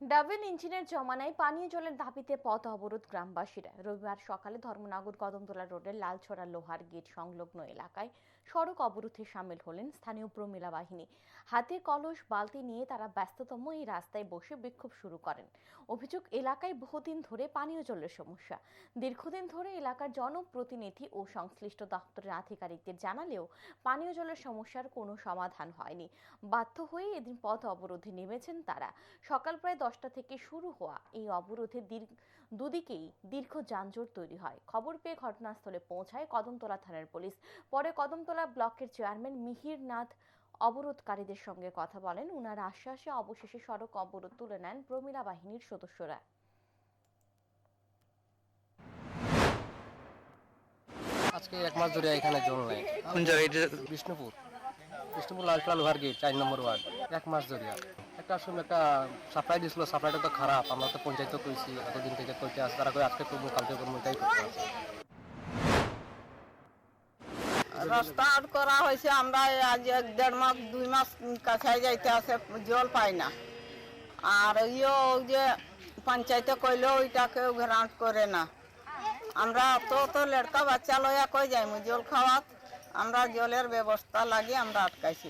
Double ইঞ্জিনের জমানায় পানীয় জলের দাবিতে পথ অবরোধ গ্রামবাসীরা। রবিবার সকালে ধর্মনগর কদমতলা রোডের লালছড়া লোহার গেট সংলগ্ন এলাকায় সড়ক অবরোধে সামিল হলেন স্থানীয় প্রমিলা বাহিনী। হাতে কলস, বালতি নিয়ে তারা ব্যস্ততম এই রাস্তায় বসে বিক্ষোভ শুরু করেন। অভিযোগ, এলাকায় বহুদিন ধরে পানীয় জলের সমস্যা। দীর্ঘদিন ধরে এলাকার জনপ্রতিনিধি ও সংশ্লিষ্ট দপ্তরের আধিকারিকদের জানালেও পানীয় জলের সমস্যার কোনো সমাধান হয়নি। বাধ্য হয়ে এদিন পথ অবরোধে নেমেছেন তারা। সকাল প্রায় দশটা থেকে শুরু হওয়া এই অবরোধে দুদিকেই দীর্ঘ যানজট তৈরি হয়। খবর পেয়ে ঘটনাস্থলে পৌঁছায় কদমতলা থানার পুলিশ। পরে কদমতলা ব্লকের চেয়ারম্যান মিহির নাথ অবরোধকারীদের সঙ্গে কথা বলেন। উনার আশ্বাসে অবশেষে সড়ক অবরোধ তুলে নেন প্রমিলা বাহিনীর সদস্যরা। আজকে এক মাস ধরে এখানে জল নেই। কোন জায়গায় বিষ্ণুপুর। বিষ্ণুপুর লালটলা লোহার গেট চার নম্বর ওয়ার্ড। এক মাস ধরে। একটা সময় একটা সাপ্লাই দিছিল, সাপ্লাইটা তো খারাপ, আমরা তো পঞ্চায়েত করেছি এতদিন থেকে করতে আসে তারা আজকে করব, কালকে করব, এটাই করতে রাস্তা আট করা হয়েছে, আমরা আজ এক দেড় মাস, দুই মাস কাছাই যাইতে আছে, জল পাই না। আর ইয়ে যে পঞ্চায়েতে কইলেও ওইটাকে গ্রান্ট করে না। আমরা তো তো লড়কা বাচ্চা লইয়া কই যাইমু? জল খাওয়াত, আমরা জলের ব্যবস্থা লাগে, আমরা আটকাইছি।